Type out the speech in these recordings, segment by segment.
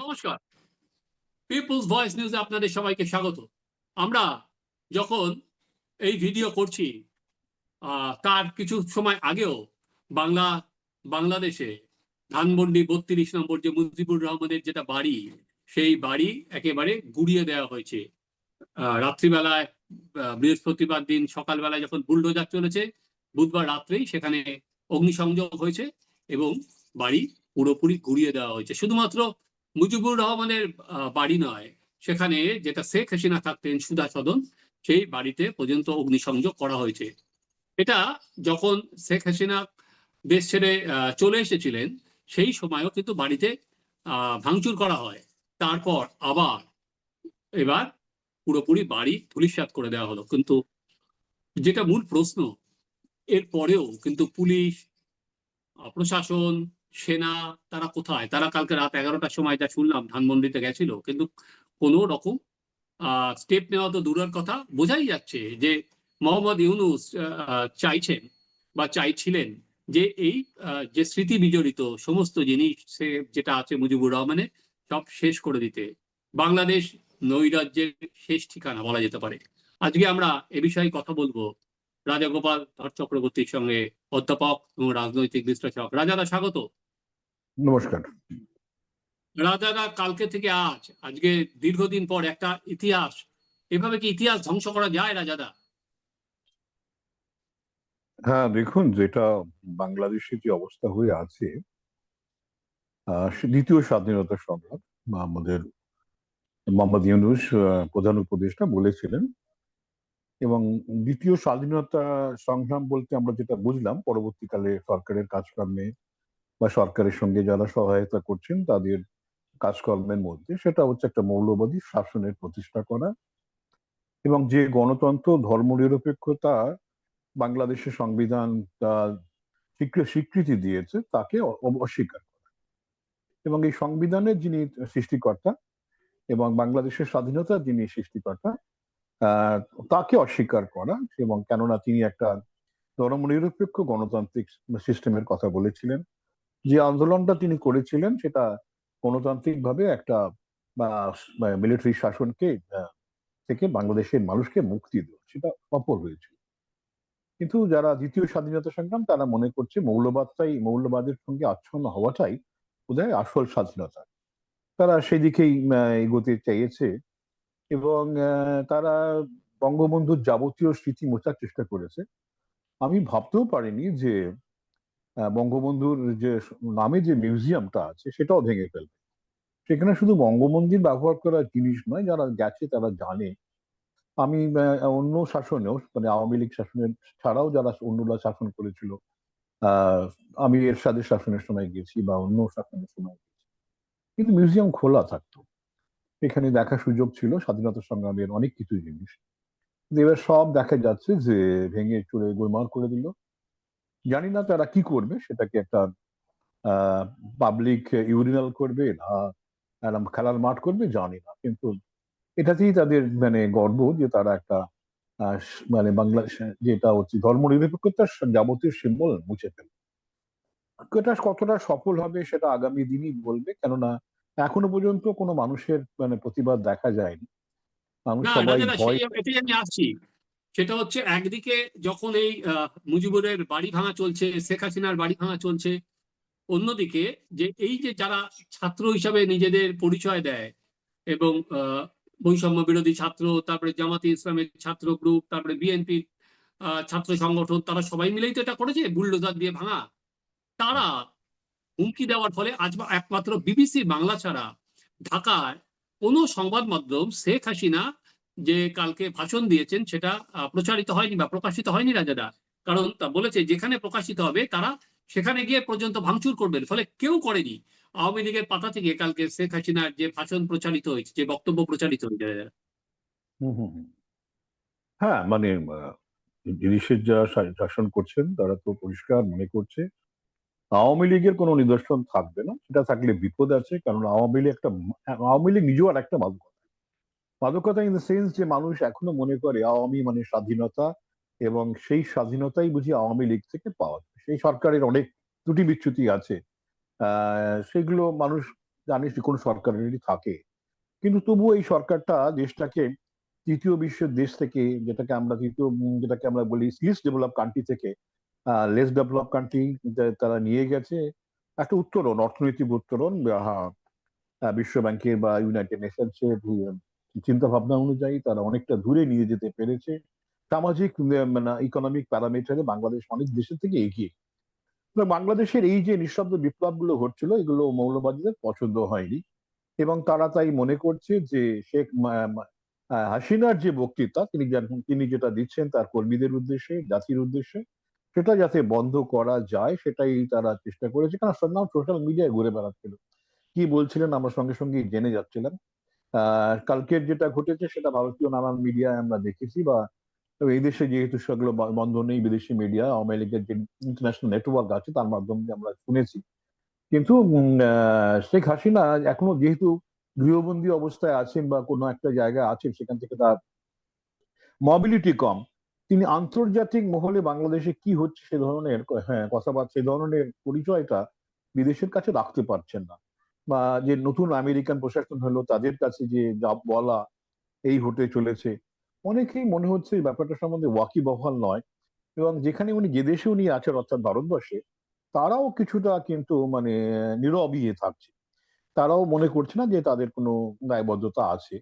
নমস্কার। People's voice নিউজে আপনাদের সবাইকে স্বাগত। আমরা যখন এই ভিডিও করছি তার কিছু সময় আগেও বাংলা, বাংলাদেশে ধানমন্ডি বত্রিশ নম্বর যে মুজিবুর রহমানের যেটা বাড়ি, সেই বাড়ি একেবারে গুড়িয়ে দেওয়া হয়েছে। রাত্রিবেলায় বৃহস্পতিবার দিন সকালবেলায় যখন বুলডোজার চলেছে, বুধবার রাত্রেই সেখানে অগ্নিসংযোগ হয়েছে এবং বাড়ি পুরোপুরি গুড়িয়ে দেওয়া হয়েছে। শুধুমাত্র মুজিবুর রহমানের বাড়ি নয়। সেখানে যেটা শেখ হাসিনা থাকতেন সুধা সদন, সেই বাড়িতে পর্যন্ত অগ্নিসংযোগ করা হয়েছে। এটা যখন শেখ হাসিনা দেশ ছেড়ে চলে এসেছিলেন, সেই সময়ও কিন্তু বাড়িতে ভাঙচুর করা হয়। তারপর আবার, এবার পুরোপুরি বাড়ি ধুলিস্যাৎ করে দেওয়া হলো। কিন্তু যেটা মূল প্রশ্ন এর পরেও কিন্তু পুলিশ প্রশাসন সেনা, তারা কোথায়? তারা কালকে রাত এগারোটার সময় যা শুনলাম, ধানমন্ডিতে গেছিল, কিন্তু কোনো রকম স্টেপ নেওয়া তো দূরের কথা। বোঝাই যাচ্ছে যে মোহাম্মদ ইউনুস চাইছেন বা চাইছিলেন যে এই যে স্মৃতি বিজড়িত সমস্ত জিনিস যেটা আছে মুজিবুর রহমানের, সব শেষ করে দিতে। বাংলাদেশ নৈরাজ্যের শেষ ঠিকানা বলা যেতে পারে। আজকে আমরা এ বিষয়ে কথা বলব। রাজা গোপাল ধর চক্রবর্তীর সঙ্গে অধ্যাপক এবং রাজনৈতিক বিশ্লেষক। রাজাদা স্বাগত। নমস্কার। রাজাদা কালকে থেকে আজ আজকে দীর্ঘদিন পর একটা ইতিহাস। এভাবে কি ইতিহাস ধ্বংস করা যায় রাজাদা? হ্যাঁ দেখুন যেটা বাংলাদেশে যে অবস্থা হয়ে আছে দ্বিতীয় স্বাধীনতা সংগ্রাম আমাদের মোহাম্মদ ইউনুস প্রধান উপদেষ্টা বলেছিলেন এবং দ্বিতীয় স্বাধীনতা সংগ্রাম বলতে আমরা যেটা বুঝলাম, পরবর্তীকালে সরকারের কাজকর্মে বা সরকারের সঙ্গে যারা সহায়তা করছেন তাদের কাজকর্মের মধ্যে সেটা হচ্ছে একটা মৌলবাদী শাসনের প্রতিষ্ঠা করা এবং যে গণতন্ত্র, ধর্মনিরপেক্ষতা বাংলাদেশের সংবিধান স্বীকৃতি দিয়েছে তাকে অস্বীকার করা এবং এই সংবিধানের যিনি সৃষ্টিকর্তা এবং বাংলাদেশের স্বাধীনতা যিনি সৃষ্টিকর্তা তাকে অস্বীকার করা এবং কেননা তিনি একটা ধর্মনিরপেক্ষ গণতান্ত্রিক সিস্টেমের কথা বলেছিলেন। যে আন্দোলনটা তিনি করেছিলেন, সেটা গণতান্ত্রিক ভাবে একটা মিলিটারি শাসনকে থেকে বাংলাদেশের মানুষকে মুক্তি দেওয়া, সেটা সফল হয়েছিল। কিন্তু যারা দ্বিতীয় স্বাধীনতা সংগ্রাম, তারা মনে করছে মৌলবাদটাই, মৌলবাদের সঙ্গে আচ্ছন্ন হওয়াটাই বোধহয় আসল স্বাধীনতা। তারা সেদিকেই এগোতে চাইছে এবং তারা বঙ্গবন্ধুর যাবতীয় স্মৃতি মোছার চেষ্টা করেছে। আমি ভাবতেও পারিনি যে বঙ্গবন্ধুর যে নামে যে মিউজিয়ামটা আছে সেটাও ভেঙে ফেলবে। সেখানে শুধু বঙ্গবন্ধুর ব্যবহার করা জিনিস নয়, যারা গেছে তারা জানে। আমি অন্য শাসনেও মানে আওয়ামী লীগ শাসনের ছাড়াও যারা অন্যরা শাসন করেছিল আমি এরশাদের শাসনের সময় গেছি বা অন্য শাসনের সময় গেছি। কিন্তু মিউজিয়াম খোলা থাকতো। এখানে দেখার সুযোগ ছিল স্বাধীনতা সংগ্রামের অনেক কিছু জিনিস। এবার সব দেখা যাচ্ছে যে ভেঙে চুরে গোলমাল করে দিল। জানি না তারা কি করবে, সেটাকে একটা পাবলিক ইউরিনাল করবে না খেলার মাঠ করবে, জানি না। কিন্তু এটাতেই তাদের মানে গর্ব যে তারা একটা মানে বাংলাদেশ, যেটা হচ্ছে ধর্ম নিরপেক্ষতার যাবতীয় সিম্বল মুছে ফেলে এটা কতটা সফল হবে সেটা আগামী দিনই বলবে, কেননা এখনও পর্যন্ত কোনো মানুষের মানে প্রতিবাদ দেখা যায়নি। মানুষ সবাই ভয় আমি আসছি। সেটা হচ্ছে একদিকে যখন এই মুজিবুরের বাড়ি ভাঙা চলছে শেখ হাসিনার বাড়ি ভাঙা চলছে অন্যদিকে যে এই যে যারা ছাত্র হিসাবে নিজেদের পরিচয় দেয় এবং আহ, বৈষম্য বিরোধী ছাত্র তারপরে জামাতে ইসলামের ছাত্র গ্রুপ তারপরে বিএনপির ছাত্র সংগঠন তারা সবাই মিলেই তো এটা করেছে বুলডোজার দিয়ে ভাঙা। তারা হুমকি দেওয়ার ফলে আজ একমাত্র বিবিসি বাংলা ছাড়া ঢাকায় কোনো সংবাদ মাধ্যম শেখ হাসিনা যে কালকে ভাষণ দিয়েছেন সেটা প্রচারিত হয়নি বা প্রকাশিত হয়নি রাজাদা কারণ তা বলেছে যেখানে প্রকাশিত হবে তারা সেখানে গিয়ে পর্যন্ত ভাঙচুর করবেন ফলে কেউ করেনি। আওয়ামী লীগের পাতা থেকে কালকে শেখ হাসিনার যে ভাষণ প্রচারিত হয়েছে, যে বক্তব্য প্রচারিত হয়েছে। হ্যাঁ মানে জিনিসের শা- শাসন করছেন তারা তো পরিষ্কার মনে করছে। আওয়ামী লীগের কোনো নিদর্শন থাকবে না, সেটা থাকলে বিপদ আছে, কারণ আওয়ামী লীগ একটা আওয়ামী লীগ নিজেও আর একটা মাদকতা। মাদকতা ইন দ্য সেন্স যে মানুষ এখনও মনে করে আওয়ামী মানে স্বাধীনতা, এবং সেই স্বাধীনতাই বুঝি আওয়ামী লীগ থেকে পাওয়া যায়। সেই সরকারের অনেক ত্রুটি বিচ্যুতি আছে সেগুলো মানুষ জানিস যে কোনো সরকারেরই থাকে। কিন্তু তবুও এই সরকারটা দেশটাকে তৃতীয় বিশ্বের দেশ থেকে, যেটাকে আমরা তৃতীয়, যেটাকে আমরা বলি লিস্ট ডেভেলপ কান্ট্রি থেকে লেস ডেভেলপ কান্ট্রি তারা নিয়ে গেছে। একটা উত্তরণ, অর্থনৈতিক উত্তরণ বিশ্ব ব্যাংকের বা ইউনাইটেড নেশনসের চিন্তা ভাবনা অনুযায়ী তারা অনেকটা দূরে নিয়ে যেতে পেরেছে। সামাজিক মানে ইকোনমিক প্যারামিটারে বাংলাদেশ অনেক দেশের থেকে এগিয়ে। বাংলাদেশের এই যে নিঃশব্দ বিপ্লবগুলো ঘটছিল, এগুলো মৌলবাদীদের পছন্দ হয়নি। এবং তারা তাই মনে করছে যে শেখ হাসিনার যে বক্তৃতা, তিনি তিনি যেটা দিচ্ছেন তার কর্মীদের উদ্দেশ্যে, জাতির উদ্দেশ্যে সেটা যাতে বন্ধ করা যায়, সেটাই তারা চেষ্টা করেছে। কারণ সন্ধ্যাম সোশ্যাল মিডিয়ায় ঘুরে বেড়াচ্ছিল। কি বলছিলেন? আমরা সঙ্গে সঙ্গে জেনে যাচ্ছিলাম। কালকের যেটা ঘটেছে, সেটা ভারতীয় নানান মিডিয়ায় আমরা দেখেছি বা এই দেশে যেহেতু সেগুলো বন্ধ নেই বিদেশি মিডিয়া আওয়ামী লীগের যে ইন্টারন্যাশনাল নেটওয়ার্ক আছে, তার মাধ্যমে আমরা শুনেছি। কিন্তু শেখ হাসিনা এখনও যেহেতু গৃহবন্দী অবস্থায় আছেন বা কোনো একটা জায়গায় আছেন, সেখান থেকে তার মবিলিটি কম। তিনি আন্তর্জাতিক মহলে বাংলাদেশে কি হচ্ছে সে ধরনের হ্যাঁ কথাবার্তা, সে ধরনের পরিচয়টা বিদেশের কাছে রাখতে পারছেন না। বা যে নতুন আমেরিকান প্রশাসন হলো, তাদের কাছে যে যা বলা এই হতে চলেছে, অনেকেই মনে হচ্ছে এই ব্যাপারটা সম্বন্ধে ওয়াকিবহাল নয়। এবং যেখানে উনি যে দেশে উনি আছেন, অর্থাৎ ভারতবর্ষে, তারাও কিছুটা কিন্তু মানে নীরব ইয়ে থাকছে। তারাও মনে করছে না যে তাদের কোনো দায়বদ্ধতা আছে।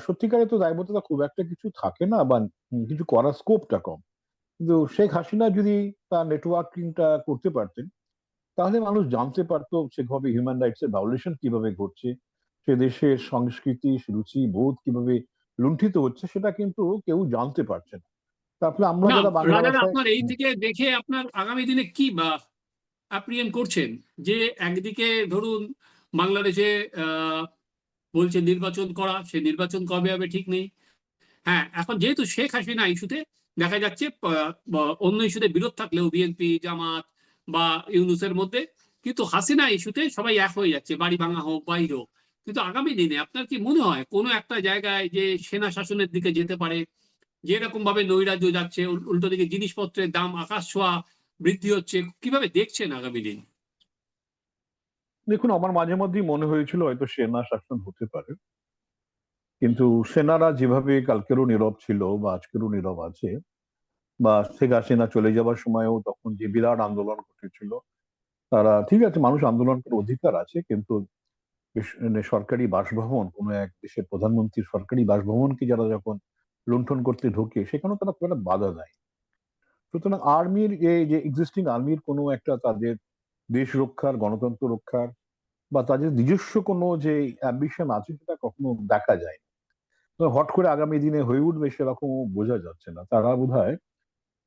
সত্যিকারে তো দায়বদ্ধতা খুব একটা কিছু থাকে না বা কিছু করার স্কোপটা কম। কিন্তু শেখ হাসিনা যদি তার নেটওয়ার্কিংটা করতে পারতেন তাহলে মানুষ জানতে পারতো সেভাবে হিউম্যান রাইটস এর ভায়োলেশন কীভাবে ঘটছে সে দেশের সংস্কৃতি রুচি বোধ কীভাবে লুণ্ঠিত হচ্ছে সেটা কিন্তু কেউ জানতে পারছে না। তারপরে আমরা যারা বাংলা আপনার এই থেকে দেখে আপনার আগামী দিনে কি বা অ্যাপ্রিয়েন্ট করছেন? যে একদিকে ধরুন বাংলাদেশে আহ, বলছে নির্বাচন করা, সে নির্বাচন কবে হবে ঠিক নেই। হ্যাঁ এখন যেহেতু শেখ হাসিনা ইস্যুতে দেখা যাচ্ছে অন্য ইস্যুতে বিরোধ থাকলেও বিএনপি জামাত বা ইউনুসের মধ্যে, কিন্তু হাসিনা ইস্যুতে সবাই এক হয়ে যাচ্ছে, বাড়ি ভাঙা হোক বাই হোক। কিন্তু আগামী দিনে আপনার কি মনে হয়, কোনো একটা জায়গায় যে সেনা শাসনের দিকে যেতে পারে যেরকম ভাবে নৈরাজ্য যাচ্ছে, উল- উল্টো দিকে জিনিসপত্রের দাম আকাশ ছোঁয়া বৃদ্ধি হচ্ছে, কীভাবে দেখছেন আগামী দিন? দেখুন, আমার মাঝে মধ্যেই মনে হয়েছিল হয়তো সেনা শাসন হতে পারে। কিন্তু সেনারা যেভাবে কালকেরও নীরব ছিল বা আজকেরও নীরব আছে বা শেখ হাসিনা চলে যাবার সময়ও তখন যে বিরাট আন্দোলন ঘটেছিল, তারা, ঠিক আছে, মানুষ আন্দোলন করার অধিকার আছে, কিন্তু মানে সরকারি বাসভবন, কোনো এক দেশের প্রধানমন্ত্রীর সরকারি বাসভবনকে যারা যখন লুণ্ঠন করতে ঢোকে, সেখানেও তারা খুব একটা বাধা দেয়। সুতরাং আর্মির এই যে এক্সিস্টিং আর্মির কোনো একটা তাদের দেশ রক্ষার গণতন্ত্র রক্ষার বা তাদের নিজস্ব কোনো যে অ্যাম্বিশন আছে সেটা কখনো দেখা যায় না। হট করে আগামী দিনে হয়ে উঠবে সেরকম বোঝা যাচ্ছে না। তারা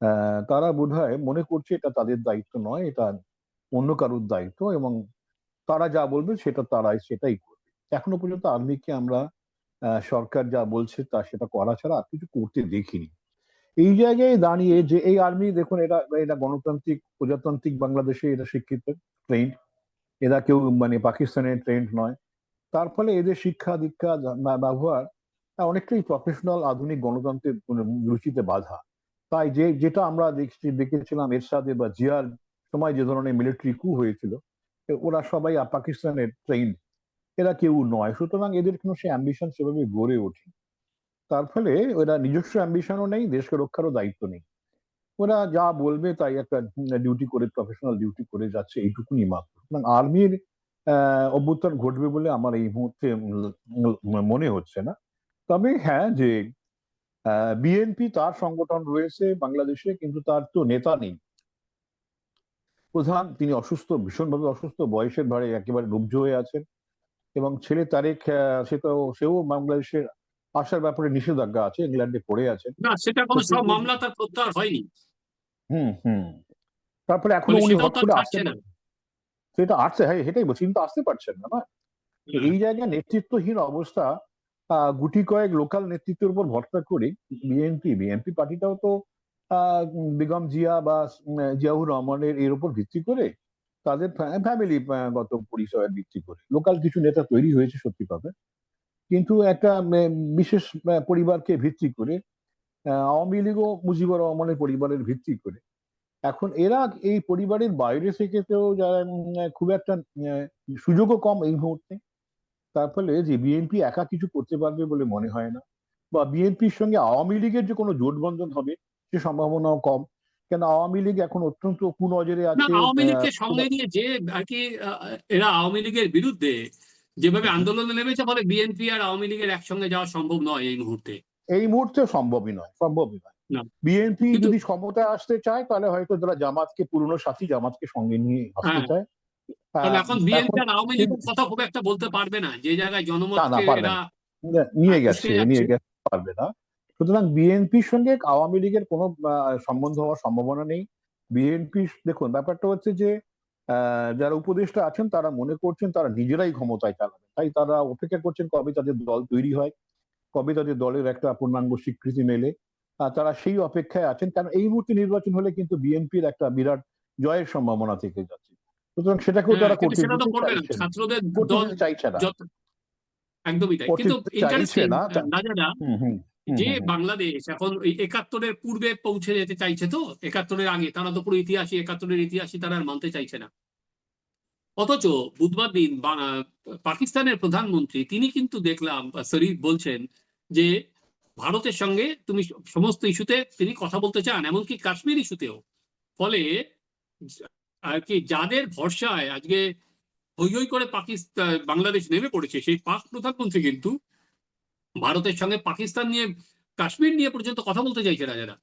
আহ, তারা বোধহয় মনে করছে এটা তাদের দায়িত্ব নয় এটা অন্য কারোর দায়িত্ব এবং তারা যা বলবে সেটা তারাই সেটাই করবে। এখনও পর্যন্ত আর্মিকে আমরা সরকার যা বলছে তা সেটা করা ছাড়া আর কিছু করতে দেখিনি। এই জায়গায় দাঁড়িয়ে যে এই আর্মি দেখুন, এটা এটা গণতান্ত্রিক, প্রজাতান্ত্রিক বাংলাদেশে এটা শিক্ষিত ট্রেন্ড এরা কেউ মানে পাকিস্তানের ট্রেন্ড নয়। তার ফলে এদের শিক্ষা, দীক্ষা ব্যবহার অনেকটাই প্রফেশনাল আধুনিক গণতন্ত্রের রুচিতে বাধা। তাই যে, যেটা আমরা দেখছি, দেখেছিলাম এরশাদে বা জিয়ার সময় যে ধরনের মিলিটারি কু হয়েছিল ওরা সবাই পাকিস্তানের ট্রেন এরা কেউ নয়। সুতরাং এদের কোনো সে অ্যাম্বিশন সেভাবে গড়ে ওঠে। তার ফলে ওরা নিজস্ব অ্যাম্বিশনও নেই, দেশকে রক্ষারও দায়িত্ব নেই। ওরা যা বলবে তাই একটা ডিউটি করে প্রফেশনাল ডিউটি করে যাচ্ছে, এইটুকুনি মাত্র। আর্মির অভ্যুত্থান ঘটবে বলে আমার এই মুহূর্তে মনে হচ্ছে না। তবে হ্যাঁ যে বিএনপি তার সংগঠন রয়েছে বাংলাদেশে, কিন্তু তার তো নেতা নেই। প্রধান, তিনি অসুস্থ, ভীষণভাবে অসুস্থ, বয়সের ভারে একেবারে রুব্ধ হয়ে আছেন। এবং ছেলে তারেক সে তো, সেও বাংলাদেশের আসার ব্যাপারে নিষেধাজ্ঞা আছে ইংল্যান্ডে পড়ে আছেন না সেটা কোনো সব মামলা তার প্রত্যাহার হয়নি। হুম হুম। তারপরে এখনও উনি হট করে ছাড়ছে আসতে না। সেটা আসছে হ্যাঁ সেটাই বলছি কিন্তু আসতে পারছেন না এই জায়গায় নেতৃত্বহীন অবস্থা গুটি কয়েক লোকাল নেতৃত্বের উপর ভরসা করে বিএনপি বিএনপি পার্টিটাও তো আহ, বেগম জিয়া বা জিয়াউর রহমানের এর উপর ভিত্তি করে তাদের ফ্যামিলি গত পরিচয়ের ভিত্তি করে। লোকাল কিছু নেতা তৈরি হয়েছে সত্যি কথা। কিন্তু একটা বিশেষ পরিবারকে ভিত্তি করে আওয়ামী লীগ ও মুজিবুর রহমানের পরিবারের ভিত্তি করে। এখন এরা এই পরিবারের বাইরে থেকে তো যারা খুব একটা সুযোগও কম এই মুহূর্তে। তার ফলে যে বিএনপি একা কিছু করতে পারবে বলে মনে হয় না বা বিএনপির সঙ্গে আওয়ামী লীগের যে কোনো জোটবন্ধন হবে সে সম্ভাবনাও কম। কেন আওয়ামী লীগ এখন অত্যন্ত কুনজরে আছে আওয়ামী লীগকে সঙ্গে নিয়ে যে আর কি এরা আওয়ামী লীগের বিরুদ্ধে যেভাবে আন্দোলনে নেমেছে ফলে বিএনপি আর আওয়ামী লীগের একসঙ্গে যাওয়া সম্ভব নয় এই মুহূর্তে। এই মুহূর্তে সম্ভবই নয় সম্ভবই নয়। বিএনপি যদি ক্ষমতায় আসতে চায় তাহলে হয়তো যারা জামাতকে পুরনো সাথী জামাতকে সঙ্গে নিয়ে আসতে হ্যাঁ। চায়। এখন বিএনপি আর আওয়ামী লীগের কথা খুব একটা বলতে পারবে না। যে জায়গায় জনমতকে এরা নিয়ে গেছে নিয়ে গেছে পারবে না। সুতরাং বিএনপির সঙ্গে আওয়ামী লীগের কোনো সম্বন্ধ হওয়ার সম্ভাবনা নেই। বিএনপি দেখুন ব্যাপারটা হচ্ছে যে যারা উপদেষ্টা আছেন তারা মনে করছেন তারা নিজেরাই ক্ষমতায় চালাবে তাই তারা অপেক্ষা করছেন কবে তাদের দল তৈরি হয় কবে তাদের দলের একটা পূর্ণাঙ্গ স্বীকৃতি মেলে। তারা সেই অপেক্ষায় আছেন কারণ এই মুহূর্তে নির্বাচন হলে কিন্তু বিএনপির একটা বিরাট জয়ের সম্ভাবনা থেকে যাচ্ছে। সুতরাং সেটাকেও হ্যাঁ, তারা করতে সেটা তো দিতে করবে না। চাইছে না। ছাত্রদের দল চাইছে না। যত একদমই তাই। কিন্তু ইন্টারেস্টিং না, যে। বাংলাদেশ এখন ওই একাত্তরের পূর্বে পৌঁছে যেতে চাইছে তো একাত্তরের আগে তারা তো পুরো ইতিহাসই একাত্তরের ইতিহাসই তারা আর মানতে চাইছে না অথচ বুধবার দিন পাকিস্তানের প্রধানমন্ত্রী তিনি কিন্তু দেখলাম শরীফ বলছেন যে ভারতের সঙ্গে তুমি সমস্ত ইস্যুতে তিনি কথা বলতে চান এমনকি কাশ্মীর ইস্যুতেও ফলে আর কি যাদের ভরসায় আজকে হই হই করে পাকিস্তান বাংলাদেশ নেমে পড়েছে সেই পাক প্রধানমন্ত্রী কিন্তু ভারতের সঙ্গে পাকিস্তান নিয়ে কাশ্মীর নিয়ে পর্যন্ত কথা বলতে চাইছে রাজারা।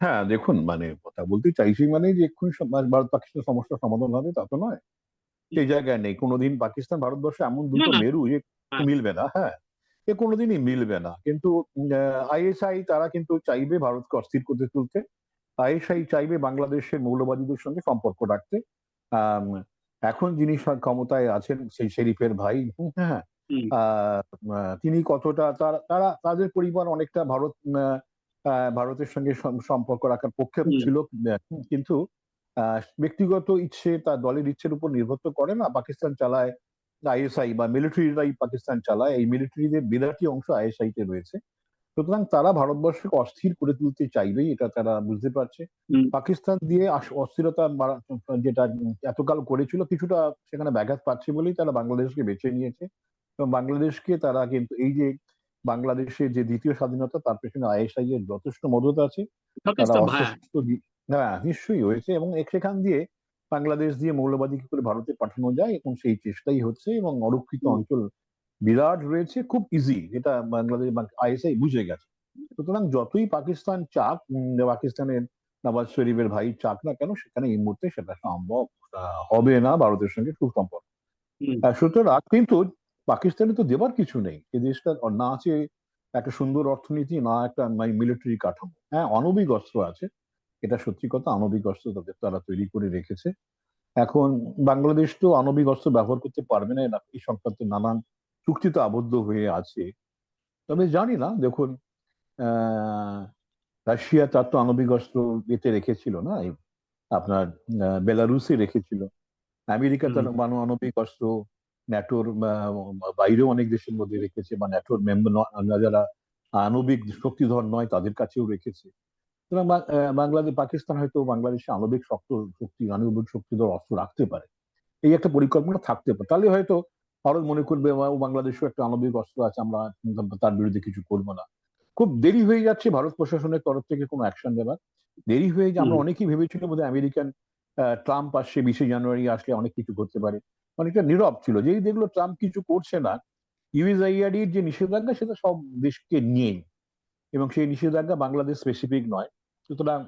হ্যাঁ দেখুন মানে কথা বলতে চাইছি মানে যে এক্ষুনি মানে ভারত পাকিস্তান সমস্যার সমাধান হবে তা তো নয়। সেই জায়গায় নেই। কোনোদিন পাকিস্তান ভারতবর্ষ এমন দুটো মেরু যে হ্যাঁ। মিলবে না হ্যাঁ। এ কোনোদিনই মিলবে না। কিন্তু আইএসআই তারা কিন্তু চাইবে ভারতকে অস্থির করতে তুলতে। আইএসআই চাইবে বাংলাদেশের মৌলবাদীদের সঙ্গে সম্পর্ক রাখতে। এখন যিনি ক্ষমতায় আছেন সেই শরীফের ভাই হ্যাঁ তিনি কতটা তারা তারা তাদের পরিবার অনেকটা ভারত ভারতের সঙ্গে সম্পর্ক রাখার পক্ষে ছিল কিন্তু ব্যক্তিগত ইচ্ছে তার দলের ইচ্ছের উপর নির্ভর তো করে না পাকিস্তান চালায় আইএসআই বা মিলিটারিরাই পাকিস্তান চালায় এই মিলিটারিদের বিরাটি অংশ আইএসআই তে রয়েছে। সুতরাং তারা ভারতবর্ষকে অস্থির করে তুলতে চাইবেই এটা তারা বুঝতে পারছে। পাকিস্তান দিয়ে অস্থিরতা যেটা এতকাল করেছিল কিছুটা সেখানে ব্যাঘাত পাচ্ছে বলেই তারা বাংলাদেশকে বেছে নিয়েছে। এবং বাংলাদেশকে তারা কিন্তু এই যে বাংলাদেশের যে দ্বিতীয় স্বাধীনতা তার পেছনে আইএসআই এর যথেষ্ট মদত আছে। হ্যাঁ নিশ্চয়ই হয়েছে এবং সেখান দিয়ে বাংলাদেশ দিয়ে মৌলবাদী কি করে ভারতে পাঠানো যায় এবং সেই চেষ্টাই হচ্ছে এবং অরক্ষিত অঞ্চল বিরাট রয়েছে খুব ইজি যেটা বাংলাদেশ আইএসআই বুঝে গেছে। সুতরাং যতই পাকিস্তান চাক পাকিস্তানের নওয়াজ শরীফের ভাই চাক না কেন সেখানে এই মুহূর্তে সেটা সম্ভব আহ, হবে না ভারতের সঙ্গে সুসম্পর্ক। সুতরাং কিন্তু পাকিস্তানে তো দেবার কিছু নেই। এই দেশটা না আছে একটা সুন্দর অর্থনীতি না একটা মিলিটারি কাঠামো। হ্যাঁ আণবিক অস্ত্র আছে। এটা সত্যি কথা আণবিক অস্ত্র তাদের তারা তৈরি করে রেখেছে। এখন বাংলাদেশ তো আণবিক অস্ত্র ব্যবহার করতে পারবে না এই সংক্রান্ত নানান চুক্তিতে আবদ্ধ হয়ে আছে। তবে জানি না দেখুন আহ রাশিয়া তার তো আণবিক অস্ত্র এতে রেখেছিল না এই আপনার বেলারুসে রেখেছিল। আমেরিকা তার। মানব আণবিক অস্ত্র ন্যাটোর বাইরেও অনেক দেশের মধ্যে রেখেছে বা ন্যাটোর মেম্বার যারা আণবিক শক্তিধর নয় তাদের কাছেও রেখেছে। সুতরাং বাংলাদেশ পাকিস্তান হয়তো বাংলাদেশে আণবিক শক্ত শক্তি আণবিক শক্তিধর অস্ত্র রাখতে পারে। এই একটা পরিকল্পনা থাকতে পারে। তাহলে হয়তো ভারত মনে করবে "বা- ও বাংলাদেশেও একটা আণবিক অস্ত্র আছে আমরা তার বিরুদ্ধে কিছু করব না। খুব দেরি হয়ে যাচ্ছে ভারত প্রশাসনের তরফ থেকে কোনো অ্যাকশন নেবার। দেরি হয়ে যে আমরা অনেকেই ভেবেছিলাম বোধহয় আমেরিকান ট্রাম্প আসছে বিশে জানুয়ারি আসলে অনেক কিছু করতে পারে। অনেকটা নীরব ছিল। যেই দেখল ট্রাম্প কিছু করছে না ইউএসআইআরডির যে নিষেধাজ্ঞা, সেটা সব দেশকে নিয়েই। এবং সেই নিষেধাজ্ঞা বাংলাদেশ স্পেসিফিক নয়। সুতরাং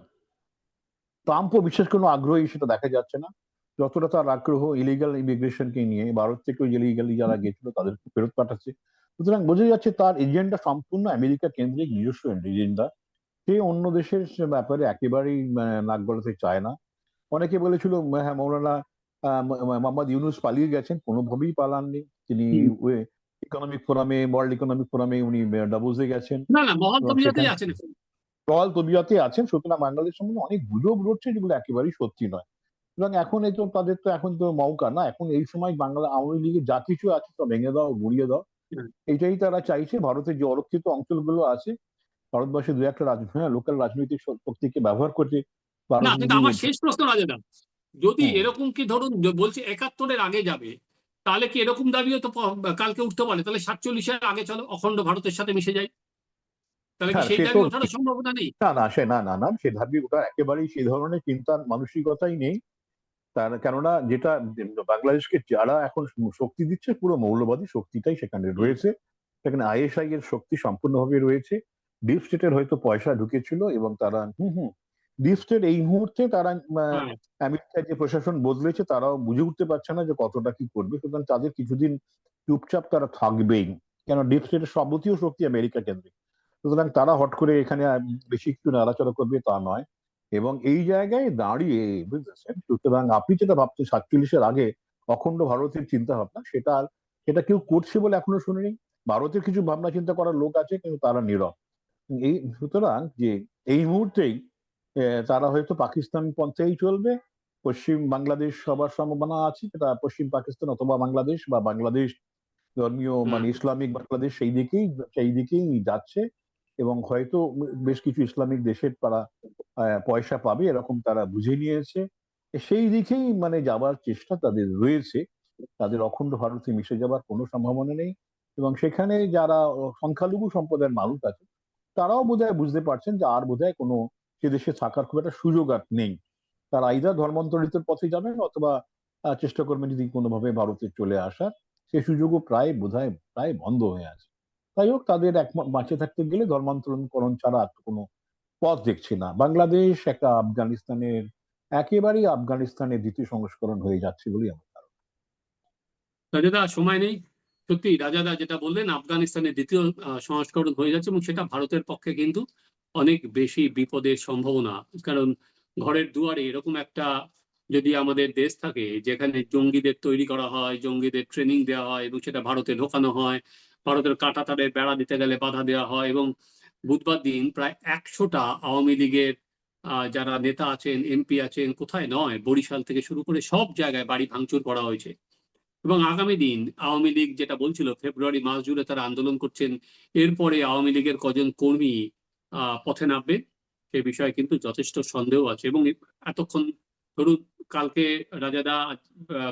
ট্রাম্পও বিশেষ কোনো আগ্রহী সেটা দেখা যাচ্ছে না। যতটা তার আগ্রহ ইলিগাল ইমিগ্রেশনকে নিয়ে, ভারত থেকে ইলিগালি যারা গেছিল তাদের ফেরত পাঠাচ্ছে। সুতরাং বোঝা যাচ্ছে তার এজেন্ডা সম্পূর্ণ আমেরিকা কেন্দ্রিক নিজস্ব এজেন্ডা সে অন্য দেশের ব্যাপারে একেবারেই নাক গলাতে চায় না। অনেকে বলেছিল হ্যাঁ মৌলানা মোহাম্মদ ইউনুস পালিয়ে গেছেন কোনোভাবেই পালাননি তিনি। ইকোনমিক ফোরামে ওয়ার্ল্ড ইকোনমিক ফোরামে উনি ডাবুজে গেছেন না না মহল এবং আছেন। তবিয়াতে আছেন সুতরাং বাংলাদেশ সম্বন্ধে অনেক গুজব রয়েছে যেগুলো একেবারেই সত্যি নয় সুতরাং এখন এই তো তাদের তো এখন তো মৌকা না এখন এই সময় বাংলা আওয়ামী লীগের যা কিছু আছে সব ভেঙে দাও গুড়িয়ে দাও হুম। এইটাই তারা চাইছে ভারতের যে অরক্ষিত অঞ্চলগুলো আছে ভারতবর্ষে দু একটা রাজ হ্যাঁ লোকাল রাজনৈতিক শ- শক্তিকে ব্যবহার করতে না আমার শেষ প্রশ্ন রাজেদা যদি এরকম কি ধরুন বলছে একাত্তরের আগে যাবে তাহলে কি এরকম দাবিও তো কালকে উঠতে পারে? তাহলে সাতচল্লিশের আগে চলো অখণ্ড ভারতের সাথে মিশে যায় তাহলে হ্যাঁ, সেই সে দাবি তো- সম্ভাবনা নেই? না না সে না না না সে ধার্মিক ওটা একেবারেই সেই ধরনের চিন্তার মানসিকতাই নেই। তার কেননা যেটা বাংলাদেশকে যারা এখন শক্তি দিচ্ছে পুরো মৌলবাদী শক্তিটাই সেখানে রয়েছে। সেখানে আইএসআই এর শক্তি সম্পূর্ণভাবে রয়েছে। ডিপ স্টেটের হয়তো পয়সা ঢুকেছিল এবং তারা হুম হুম স্টেট এই মুহূর্তে তারা হ্যাঁ, আমেরিকার যে প্রশাসন বদলেছে তারাও বুঝে উঠতে পারছে না যে কতটা কি করবে। সুতরাং তাদের কিছুদিন চুপচাপ তারা থাকবেই। কেন? ডিপ স্টেটের সর্বতীয় শক্তি আমেরিকা কেন্দ্রিক। সুতরাং তারা হট করে এখানে বেশি কিছু নাড়াচাড়া করবে তা নয়। এবং এই জায়গায় দাঁড়িয়ে বুঝতেছেন সুতরাং আপনি যেটা ভাবছেন সাতচল্লিশের আগে অখণ্ড ভারতের চিন্তা ভাবনা সেটা আর- সেটা কেউ করছে বলে এখনও শুনিনি। ভারতের কিছু ভাবনা চিন্তা করার লোক আছে কিন্তু তারা নীরব। এই সুতরাং যে এই মুহূর্তেই তারা হয়তো পাকিস্তান পন্থেই চলবে পশ্চিম বাংলাদেশ সবার সম্ভাবনা আছে সেটা পশ্চিম পাকিস্তান অথবা বাংলাদেশ বা বাংলাদেশ ধর্মীয় মানে ইসলামিক বাংলাদেশ সেই দিকেই সেই দিকেই যাচ্ছে এবং হয়তো বেশ কিছু ইসলামিক দেশের তারা পয়সা পাবে এরকম তারা বুঝে নিয়েছে। সেই দিকেই মানে যাবার চেষ্টা তাদের রয়েছে তাদের অখণ্ড ভারতে মিশে যাবার কোনো সম্ভাবনা নেই এবং সেখানে যারা সংখ্যালঘু সম্প্রদায়ের মানুষ আছে তারাও বোধহয় বুঝতে পারছেন যে আর বোধহয় কোনো দেশে থাকার খুব একটা সুযোগ আর নেই। তারা আইদার ধর্মান্তরিতের পথে যাবেন অথবা চেষ্টা করবেন যদি কোনোভাবে ভারতে চলে আসার। সে সুযোগও প্রায় বোধহয় প্রায় বন্ধ হয়ে আছে। তাই হোক, তাদের এক বাঁচে থাকতে গেলে ধর্মান্তরণকরণ ছাড়া আর কোনো পথ দেখছি না। বাংলাদেশ একটা আফগানিস্তানের, একেবারেই আফগানিস্তানের দ্বিতীয় সংস্করণ হয়ে যাচ্ছে বলেই আমার ধারণা। রাজাদা, সময় নেই। সত্যি রাজাদা যেটা বললেন, আফগানিস্তানের দ্বিতীয় সংস্করণ হয়ে যাচ্ছে এবং সেটা ভারতের পক্ষে কিন্তু অনেক বেশি বিপদের সম্ভাবনা। কারণ ঘরের দুয়ারে এরকম একটা যদি আমাদের দেশ থাকে, যেখানে জঙ্গিদের তৈরি করা হয়, জঙ্গিদের ট্রেনিং দেওয়া হয় এবং সেটা ভারতে ঢোকানো হয়, ভারতের কাটা কাঁটাতারের বেড়া দিতে গেলে বাধা দেওয়া হয় এবং বুধবার দিন প্রায় একশোটা আওয়ামী লীগের যারা নেতা আছেন, এমপি আছেন, কোথায় নয়, বরিশাল থেকে শুরু করে সব জায়গায় বাড়ি ভাঙচুর করা হয়েছে। এবং আগামী দিন আওয়ামী লীগ যেটা বলছিল, ফেব্রুয়ারি মাস জুড়ে তারা আন্দোলন করছেন, এরপরে আওয়ামী লীগের কজন কর্মী পথে নামবে। সে বিষয়ে কিন্তু যথেষ্ট সন্দেহ আছে এবং এতক্ষণ ধরুন কালকে রাজাদা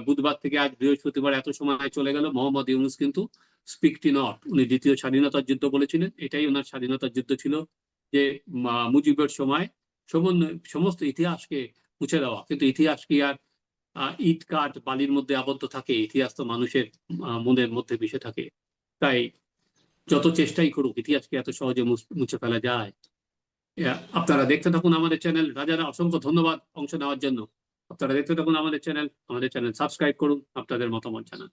বুধবার থেকে আজ বৃহস্পতিবার এত সময় চলে গেল, মোহাম্মদ ইউনুস কিন্তু স্পিকটি নট উনি দ্বিতীয় স্বাধীনতার যুদ্ধ বলেছিলেন, এটাই ওনার স্বাধীনতার যুদ্ধ ছিল, যে মুজিবের সময় সমস্ত ইতিহাসকে মুছে দেওয়া। কিন্তু ইতিহাস কি আর ইট কাঠ বালির মধ্যে আবদ্ধ থাকে? ইতিহাস তো মানুষের মনের মধ্যে মিশে থাকে। তাই যত চেষ্টাই করুক, ইতিহাসকে এত সহজে মুছ- ফেলা যায়। আপনারা দেখতে থাকুন আমাদের চ্যানেল। রাজারা, অসংখ্য ধন্যবাদ অংশ নেওয়ার জন্য। আপনারা দেখতে থাকুন আমাদের চ্যানেল। আমাদের চ্যানেল সাবস্ক্রাইব করুন। আপনাদের মতামত জানান।